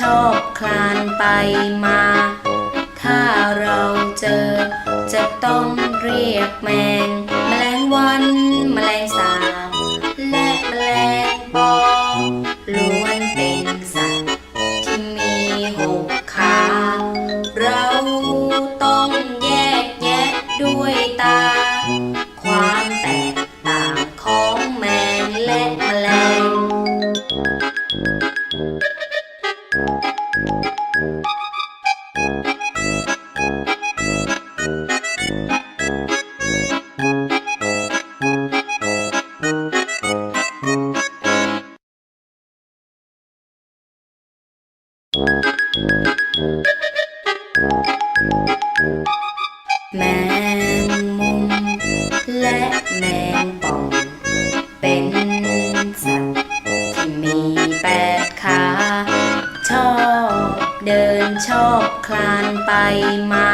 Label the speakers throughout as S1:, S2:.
S1: ชอบคลานไปมา ถ้าเราเจอ จะต้องเรียกแมง แมลงวัน อบเดินชอบคลานไปมา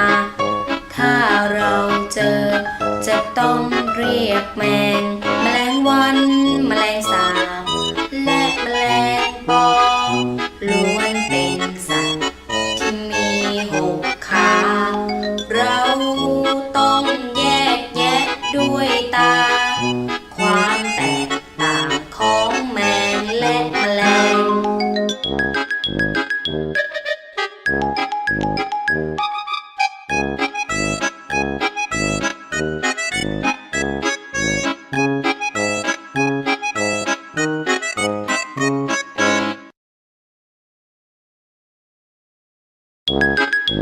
S1: ถ้าเราเจอจะต้องเรียกแมงแมลงวัน แม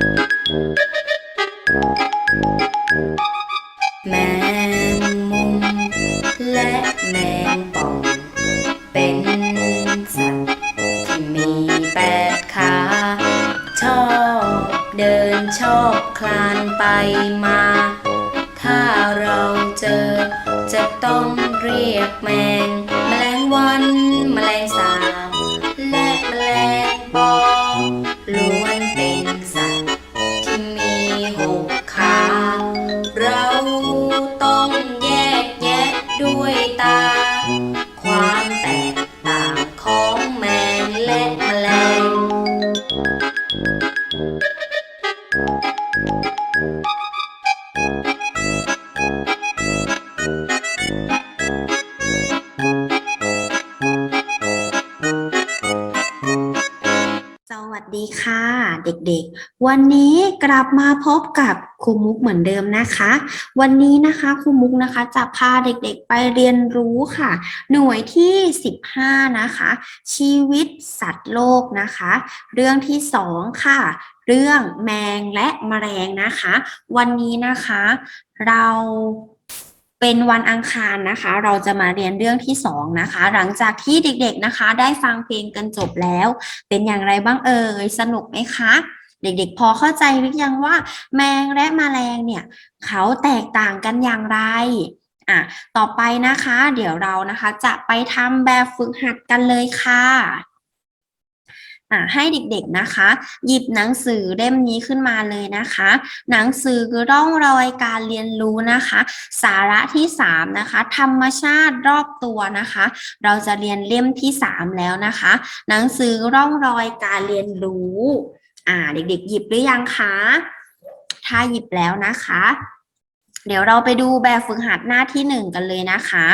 S1: งมุมและแมงป่อง เป็นสัตว์ที่มีแปดขา ชอบเดินชอบคลานไปมา ถ้าเราเจอจะต้องเรียกแมง เด็ก
S2: ๆ วันนี้กลับมาพบกับครูมุกเหมือนเดิมนะคะ วันนี้นะคะครูมุกนะคะจะพาเด็กๆไปเรียนรู้ค่ะ หน่วยที่ 15 นะคะ ชีวิตสัตว์โลกนะคะ เรื่องที่ 2 ค่ะ เรื่องแมงและแมลงนะคะ วันนี้นะคะ เรา เป็นวันอังคารนะคะ เราจะมาเรียนเรื่องที่สองนะคะ หลังจากที่เด็กๆนะคะ ได้ฟังเพลงกันจบแล้ว เป็นอย่างไรบ้างเอ่ยสนุกไหมคะ เด็กๆ พอเข้าใจหรือยังว่า แมงและมแมลงเนี่ย เขาแตกต่างกันอย่างไรอะต่อไปนะคะ เดี๋ยวเรานะคะ จะไปทำแบบฝึกหัดกันเลยค่ะ อะให้เด็กๆนะคะ หยิบหนังสือเล่มนี้ขึ้นมาเลยนะคะ หนังสือคือร่องรอยการเรียนรู้นะคะ สาระที่สามนะคะธรรมชาติรอบตัวนะคะ เราจะเรียนเล่มที่สามแล้วนะคะ หนังสือร่องรอยการเรียนรู้อ่าเด็กๆ หยิบหรือยังคะถ้าหยิบแล้วนะคะ เดี๋ยวเราไปดูแบบฝึกหัดหน้าที่หนึ่งกันเลยนะคะ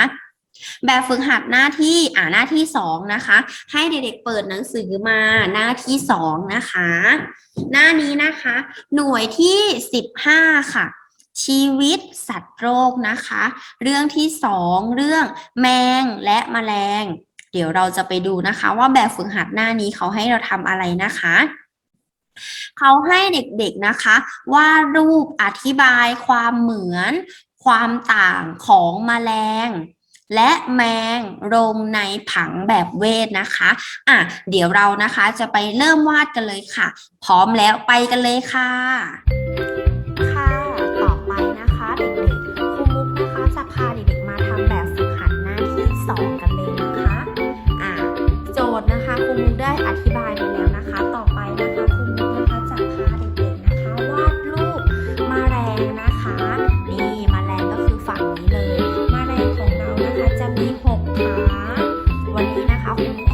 S2: แบบฝึกหัดหน้าที่อ่าหน้าที่สองนะคะ ให้เด็กๆเปิดหนังสือมาหน้าที่สองนะคะ หน้านี้นะคะ หน่วยที่สิบห้าค่ะชีวิตสัตว์โรคนะคะ เรื่องที่สองเรื่องแมงและแมลง เดี๋ยวเราจะไปดูนะคะ ว่าแบบฝึกหัดหน้านี้เขาให้เราทำอะไรนะคะเขาให้เด็กๆนะคะวาดรูปอธิบายความเหมือน ความต่างของแมลง และแมงรมในผังแบบเวทนะคะอะเดี๋ยวเรานะคะจะไปเริ่มวาดกันเลยค่ะ พร้อมแล้วไปกันเลยค่ะ ค่ะ ต่อไปนะคะเด็กๆครูมุกนะคะจะพาเด็กๆมาทำแบบฝึกหัดหน้าที่สองกันเลยนะคะอ่าโจทย์นะคะครูมุกได้อธิบายไปแล้ว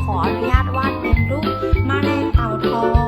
S2: ขออนุญาตวาดเป็นรูปแมลงเต่าทอง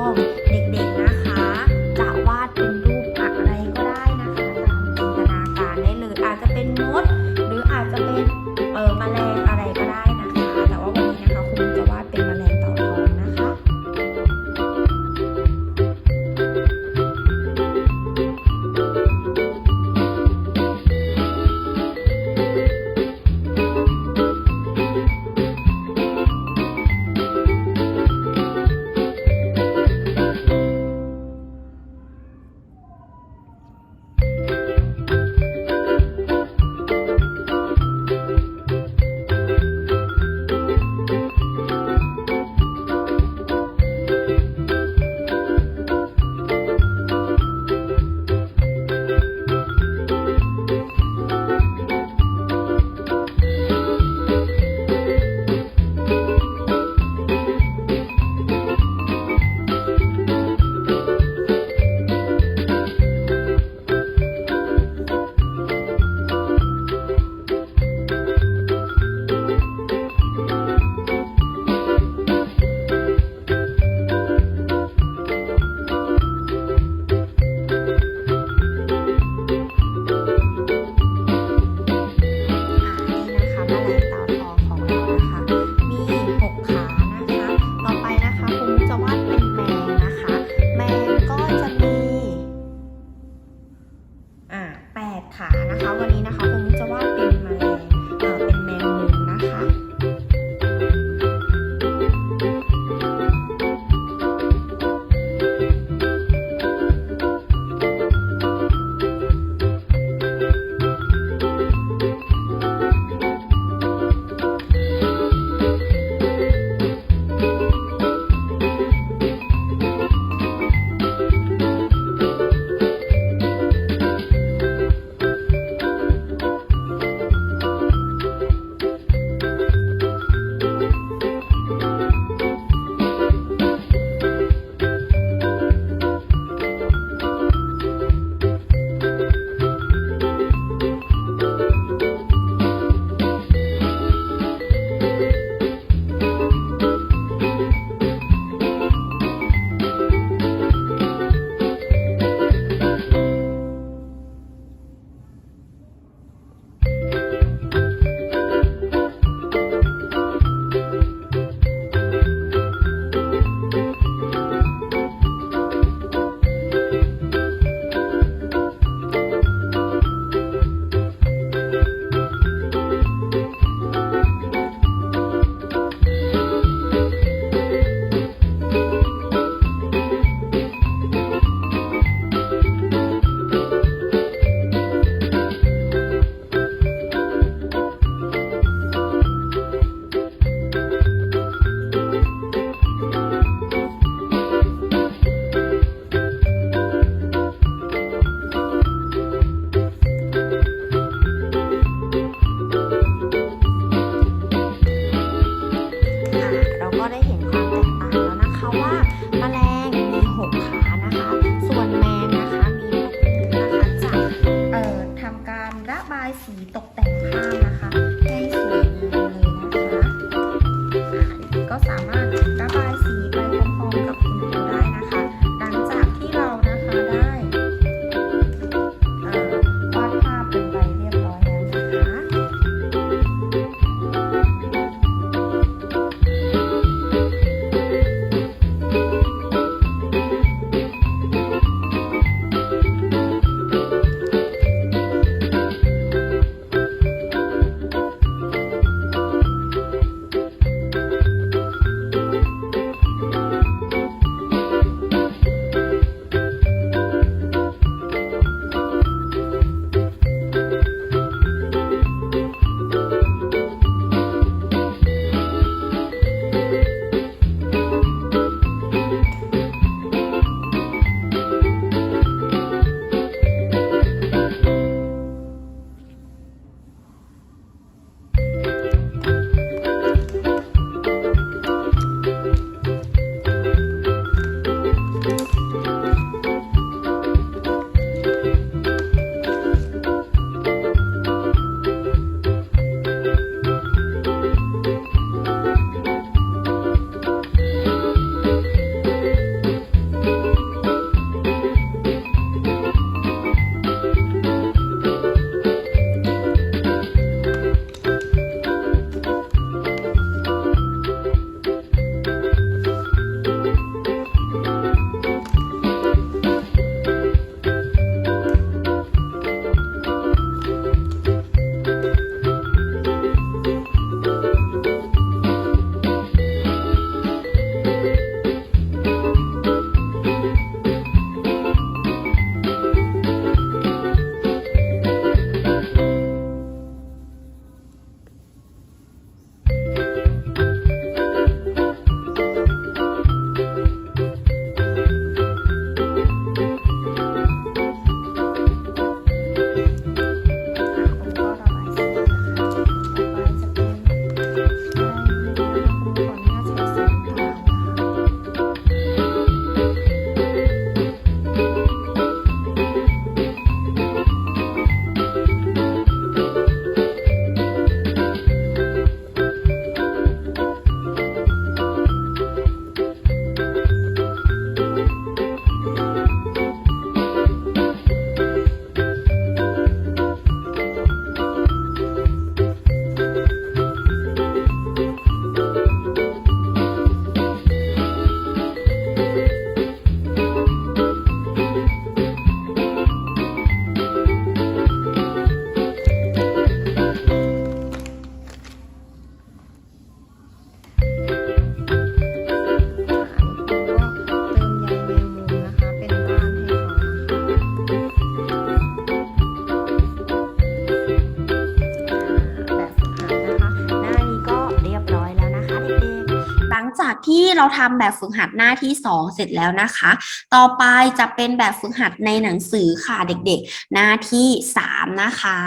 S2: เราทำแบบฝึกหัดหน้าที่สองเสร็จแล้วนะคะ ต่อไปจะเป็นแบบฝึกหัดในหนังสือค่ะเด็กๆ หน้าที่สามนะคะ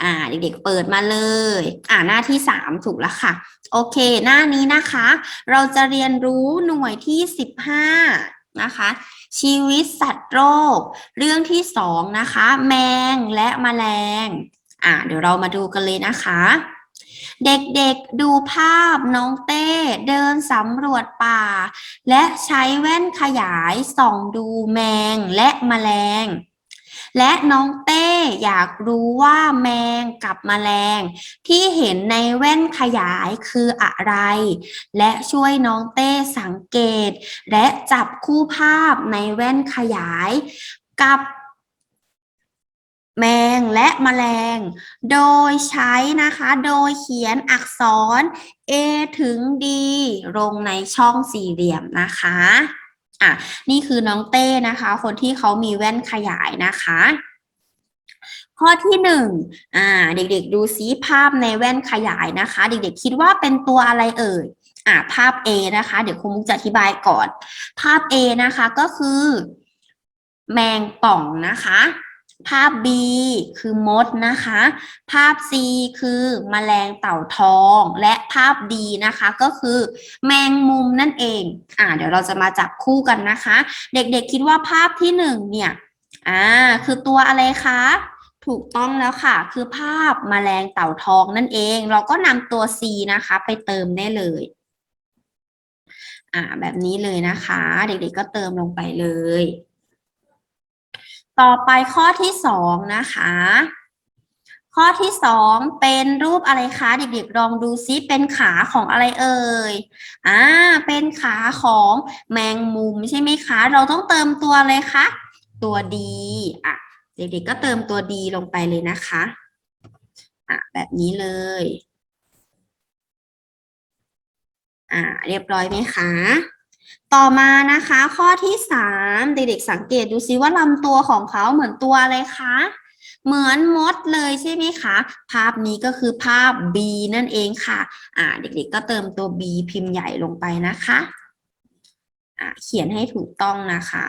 S2: อ่าเด็กๆเปิดมาเลย อ่าหน้าที่สามถูกแล้วค่ะ โอเค หน้านี้นะคะ เราจะเรียนรู้หน่วยที่สิบห้านะคะ ชีวิตสัตว์โรค เรื่องที่สองนะคะ แมงและแมลง อ่าเดี๋ยวเรามาดูกันเลยนะคะ เด็กๆดูภาพน้องเต้เดินสำรวจป่า และใช้แว่นขยายส่องดูแมงและแมลง และน้องเต้อยากรู้ว่าแมงกับแมลง ที่เห็นในแว่นขยายคืออะไร และช่วยน้องเต้สังเกต และจับคู่ภาพในแว่นขยาย กับ แมงและแมลง โดยใช้นะคะ โดยเขียนอักษร A ถึง D ลงในช่องสี่เหลี่ยมนะคะอะนี่คือน้องเต้นะคะ คนที่เขามีแว่นขยายนะคะ ข้อที่หนึ่งอ่า เด็กๆดูซิภาพในแว่นขยายนะคะ เด็กๆคิดว่าเป็นตัวอะไรเอ่ยอ่าภาพ A นะคะ เดี๋ยวครูมุกจะอธิบายก่อน ภาพ A นะคะก็คือ แมงป่องนะคะ ภาพ B คือมดนะคะ ภาพ C คือแมลงเต่าทอง และภาพ D นะคะก็คือแมงมุมนั่นเอง อ่า เดี๋ยวเราจะมาจับคู่กันนะคะ เด็กๆคิดว่าภาพที่หนึ่งเนี่ย อ่า คือตัวอะไรคะ ถูกต้องแล้วค่ะ คือภาพแมลงเต่าทองนั่นเอง เราก็นำตัว C นะคะ ไปเติมได้เลย อ่า แบบนี้เลยนะคะ เด็กๆก็เติมลงไปเลย ต่อไปข้อที่สองนะคะ ข้อที่สองเป็นรูปอะไรคะเด็กๆลองดูซิเป็นขาของอะไรเอ่ยอ่าเป็นขาของแมงมุมใช่ไหมคะ เราต้องเติมตัวอะไรคะตัวดีอะเด็กๆก็เติมตัวดีลงไปเลยนะคะอะแบบนี้เลยอ่าเรียบร้อยไหมคะ ต่อมานะคะข้อที่สามเด็กๆสังเกตดูซิว่าลำตัวของเขาเหมือนตัวอะไรคะเหมือนมดเลยใช่ไหมคะ ภาพนี้ก็คือภาพ B นั่นเองค่ะ อ่า เด็กๆก็เติมตัว B พิมพ์ใหญ่ลงไปนะคะ อ่าเขียนให้ถูกต้องนะคะ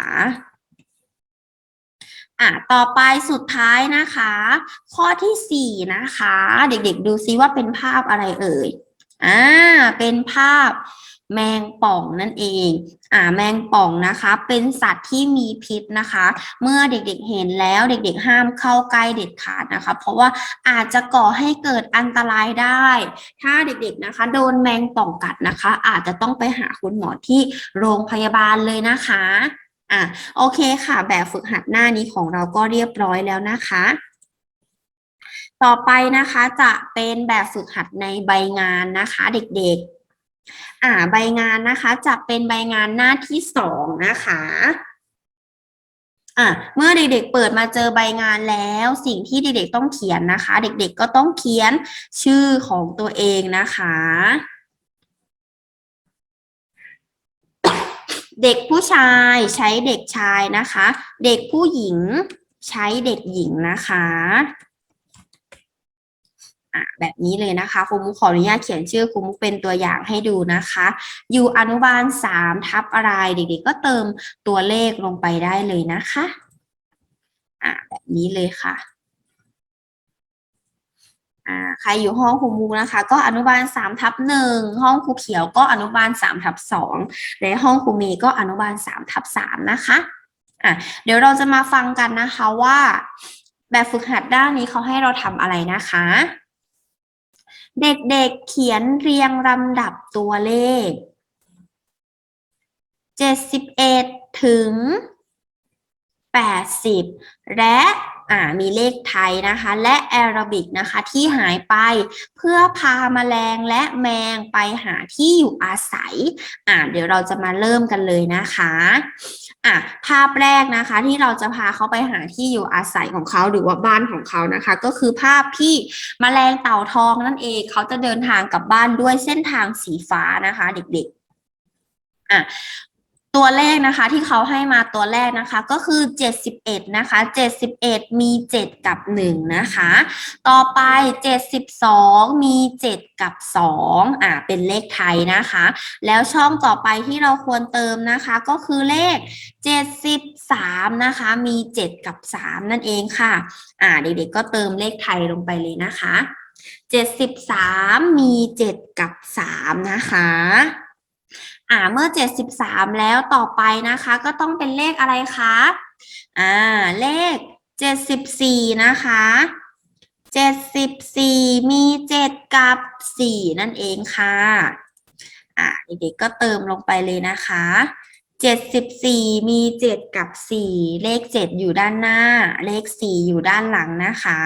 S2: อะต่อไปสุดท้ายนะคะ ข้อที่สี่นะคะ เด็กๆดูซิว่าเป็นภาพอะไรเอ่ย อ่า เป็นภาพ แมงป่องนั่นเอง อ่าแมงป่องนะคะ เป็นสัตว์ที่มีพิษนะคะ เมื่อเด็กๆเห็นแล้วเด็กๆ ห้ามเข้าใกล้เด็ดขาดนะคะ เพราะว่าอาจจะก่อให้เกิดอันตรายได้ ถ้าเด็กๆนะคะ โดนแมงป่องกัดนะคะ อาจจะต้องไปหาคุณหมอที่โรงพยาบาลเลยนะคะอะโอเคค่ะ แบบฝึกหัดหน้านี้ของเราก็เรียบร้อยแล้วนะคะ ต่อไปนะคะจะเป็นแบบฝึกหัดในใบงานนะคะ เด็กๆ อ่าใบงานนะคะจะเป็นใบงานหน้าที่สองนะคะอะเมื่อเด็กๆเปิดมาเจอใบงานแล้วสิ่งที่เด็กๆต้องเขียนนะคะ เด็กๆก็ต้องเขียนชื่อของตัวเองนะคะ เด็กผู้ชายใช้เด็กชายนะคะ เด็กผู้หญิงใช้เด็กหญิงนะคะ อะแบบนี้เลยนะคะครูมุกขออนุญาตเขียนชื่อครูมุกเป็นตัวอย่างให้ดูนะคะอยู่อนุบาลสามทับอะไรเด็กๆก็เติมตัวเลขลงไปได้เลยนะคะอะแบบนี้เลยค่ะใครอยู่ห้องครูมุกนะคะ ก็อนุบาลสามทับหนึ่งห้องครูเขียวก็อนุบาลสามทับสองและห้องครูเมย์ก็อนุบาลสามทับสามนะคะอะเดี๋ยวเราจะมาฟังกันนะคะว่า แบบฝึกหัดด้านนี้เขาให้เราทำอะไรนะคะ เด็กๆเขียนเรียงลำดับตัวเลขเจ็ดสิบเอ็ดถึงแปดสิบและ อ่ามีเลขไทยนะคะ และแอรบิกนะคะที่หายไปเพื่อพาแมลงและแมงไปหาที่อยู่อาศัยอ่าเดี๋ยวเราจะมาเริ่มกันเลยนะคะอะภาพแรกนะคะที่เราจะพาเขาไปหาที่อยู่อาศัยของเขาหรือว่าบ้านของเขานะคะ ก็คือภาพที่แมลงเต่าทองนั่นเองเขาจะเดินทางกลับบ้านด้วยเส้นทางสีฟ้านะคะ เด็กๆอะ ตัวเลขนะคะที่เขาให้มาตัวแรกนะคะก็คือ 71 นะคะ 71 มี 7 กับ 1 นะคะ ต่อไป 72 มี 7 กับ 2 อ่าเป็นเลขไทยนะคะ แล้วช่องต่อไปที่เราควรเติมนะคะก็คือเลข 73 นะคะ มี 7 กับ 3 นั่นเองค่ะ อ่าเด็กๆก็เติมเลขไทยลงไปเลยนะคะ 73 มี 7 กับ 3 นะคะ อ่าเมื่อ 73 แล้วต่อไปนะคะ ก็ต้องเป็นเลขอะไรคะอ่าเลข 74 นะคะ 74 มี 7 กับ 4 นั่นเองค่ะอ่าเด็กๆก็เติมลงไปเลยนะคะ 74 มี 7 กับ 4 เลข 7 อยู่ด้านหน้า เลข 4 อยู่ด้านหลังนะคะ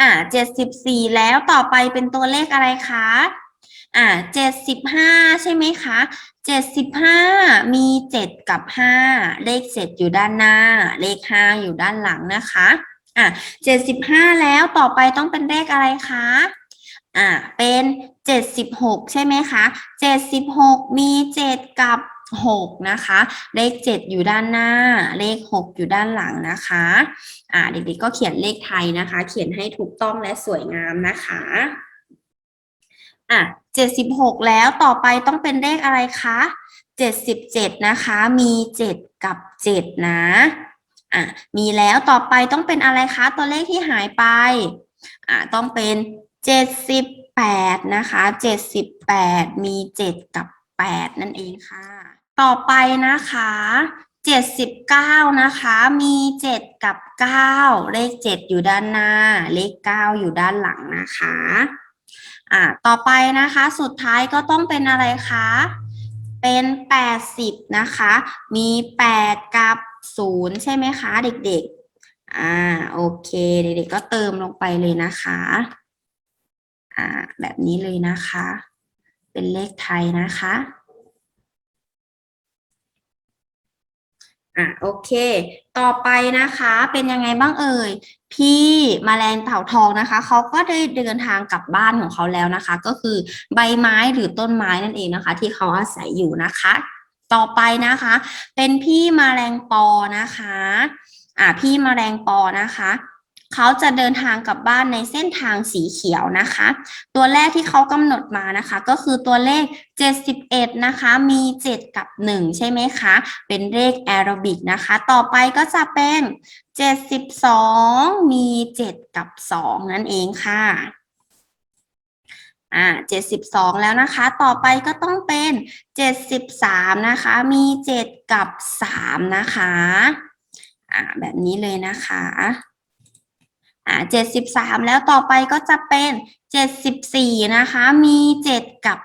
S2: อ่า74 แล้วต่อไปเป็นตัวเลขอะไรคะ อ่า75ใช่ไหมคะ75มี7กับ5เลข7อยู่ด้านหน้า เลข5อยู่ด้านหลังนะคะอะ75แล้วต่อไปต้องเป็นเลขอะไรคะอ่าเป็น76ใช่ไหมคะ76มี7กับ6นะคะ เลข7อยู่ด้านหน้า เลข6อยู่ด้านหลังนะคะอ่าเด็กๆก็เขียนเลขไทยนะคะ เขียนให้ถูกต้องและสวยงามนะคะ อะ76แล้วต่อไปต้องเป็นเลขอะไรคะ77นะคะ มี7กับ7นะอะมีแล้วต่อไปต้องเป็นอะไรคะ ตัวเลขที่หายไปอะต้องเป็น78นะคะ78มี7กับ8นั่นเองค่ะ ต่อไปนะคะ79นะคะ มี7กับ9เลข7อยู่ด้านหน้า เลข9อยู่ด้านหลังนะคะ อะต่อไปนะคะสุดท้ายก็ต้องเป็นอะไรคะ เป็น 80 นะคะ มี 8 กับ 0 ใช่ไหมคะเด็กๆ อ่าโอเคเด็กๆก็เติมลงไปเลยนะคะ อ่าแบบนี้เลยนะคะ เป็นเลขไทยนะคะ อะโอเค ต่อไปนะคะเป็นยังไงบ้างเอ่ย พี่มแมลงเต่าทองนะคะเขาก็ได้เดินทางกลับบ้านของเขาแล้วนะคะ ก็คือใบไม้หรือต้นไม้นั่นเองนะคะ ที่เขาอาศัยอยู่นะคะ ต่อไปนะคะ เป็นพี่มแมลงปอนะคะ อ่าพี่มแมลงปอนะคะ เขาจะเดินทางกลับบ้านในเส้นทางสีเขียวนะคะ ตัวแรกที่เขากำหนดมานะคะ ก็คือตัวเลข 71 นะคะ มี 7 กับ 1 ใช่ไหมคะ เป็นเลขแอโรบิกนะคะ ต่อไปก็จะเป็น 72 มี 7 กับ 2 นั่นเองค่ะอ่า72แล้วนะคะ ต่อไปก็ต้องเป็น73นะคะ มี7กับ3นะคะ อ่า แบบนี้เลยนะคะ อ่า73แล้วต่อไปก็จะเป็น74นะคะ มี7กับ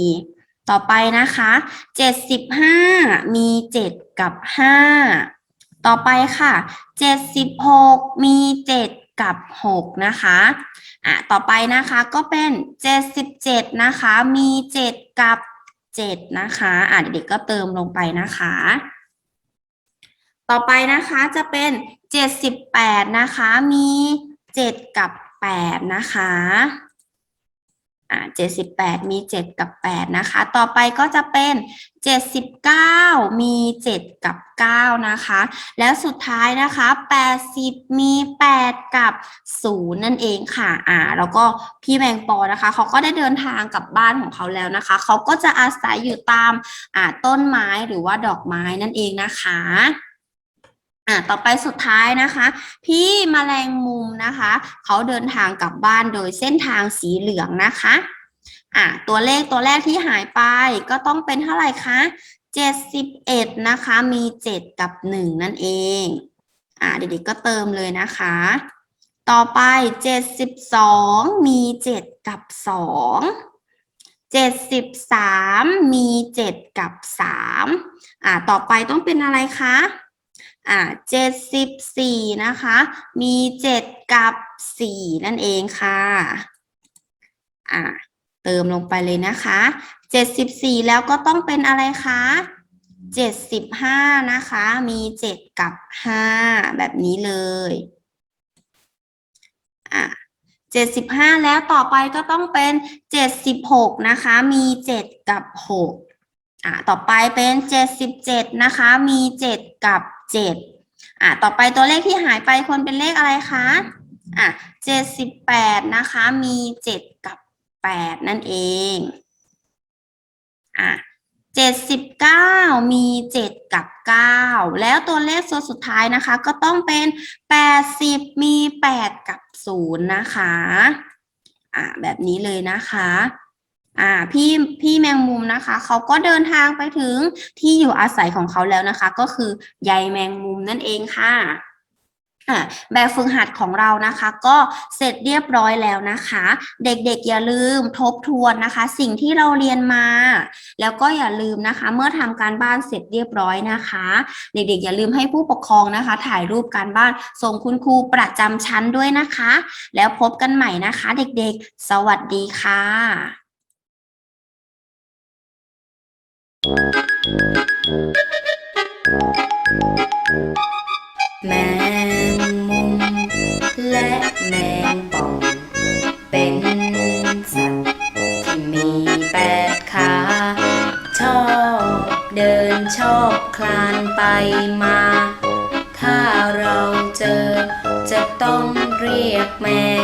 S2: 4ต่อไปนะคะ75มี7กับ5ต่อไปค่ะ76มี7กับ6นะคะอะต่อไปนะคะก็เป็น77นะคะมี7กับ7นะคะอะเด็กๆก็เติมลงไปนะคะ ต่อไปนะคะจะเป็น 78นะคะมี7กับ8นะคะอ่า78มี7กับ8นะคะ ต่อไปก็จะเป็น79มี7กับ9นะคะ แล้วสุดท้ายนะคะ80มี8กับ0นั่นเองค่ะอ่าแล้วก็พี่แมงปอนะคะเขาก็ได้เดินทางกลับบ้านของเขาแล้วนะคะเขาก็จะอาศัยอยู่ตามอ่าต้นไม้หรือว่าดอกไม้นั่นเองนะคะ อ่าต่อไปสุดท้ายนะคะ พี่แมลงมุมนะคะ เขาเดินทางกลับบ้านโดยเส้นทางสีเหลืองนะคะอ่าตัวเลขตัวแรกที่หายไปก็ต้องเป็นเท่าไหร่คะ71นะคะมี7กับ1นั่นเองอ่าเด็กๆก็เติมเลยนะคะ ต่อไป72มี7กับ2 73มี7กับ3อ่าต่อไปต้องเป็นอะไรคะ อ่าเจ็ดสิบสี่นะคะ มีเจ็ดกับสี่นั่นเองค่ะอ่าเติมลงไปเลยนะคะเจ็ดสิบสี่แล้วก็ต้องเป็นอะไรคะเจ็ดสิบห้านะคะ มีเจ็ดกับห้าแบบนี้เลยอ่าเจ็ดสิบห้าแล้วต่อไปก็ต้องเป็นเจ็ดสิบหกนะคะ มีเจ็ดกับหกอ่าต่อไปเป็นเจ็ดสิบเจ็ดนะคะ มีเจ็ดกับ 7อะต่อไปตัวเลขที่หายไปคนเป็นเลขอะไรคะอะ78นะคะมี7กับ8นั่นเองอะ79มี7กับ9แล้วตัวเลขตัวสุดท้ายนะคะ ก็ต้องเป็น80มี8กับ0นะคะอะแบบนี้เลยนะคะ อ่าพี่พี่แมงมุมนะคะ เขาก็เดินทางไปถึงที่อยู่อาศัยของเขาแล้วนะคะ ก็คือใยแมงมุมนั่นเองค่ะอ่าแบบฝึกหัดของเรานะคะ ก็เสร็จเรียบร้อยแล้วนะคะ เด็กๆอย่าลืมทบทวนนะคะ สิ่งที่เราเรียนมา แล้วก็อย่าลืมนะคะ เมื่อทำการบ้านเสร็จเรียบร้อยนะคะ เด็กๆอย่าลืมให้ผู้ปกครองนะคะ ถ่ายรูปการบ้านส่งคุณครูประจำชั้นด้วยนะคะ แล้วพบกันใหม่นะคะ เด็กๆ สวัสดีค่ะ
S1: แมงมุมและแมงป่อง เป็นสัตว์ที่มีแปดขา ชอบเดินชอบคลานไปมา ถ้าเราเจอจะต้องเรียกแมง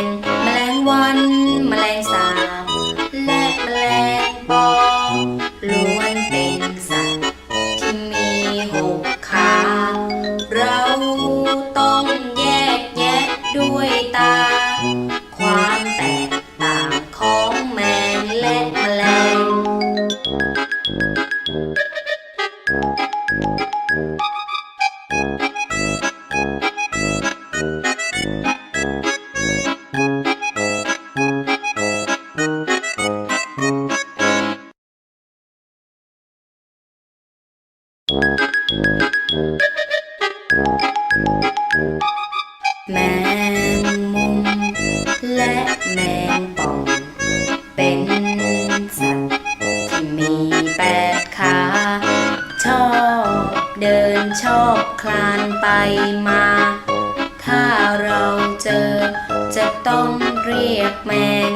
S1: ชอบคลานไปมา ถ้าเราเจอจะต้องเรียกแมง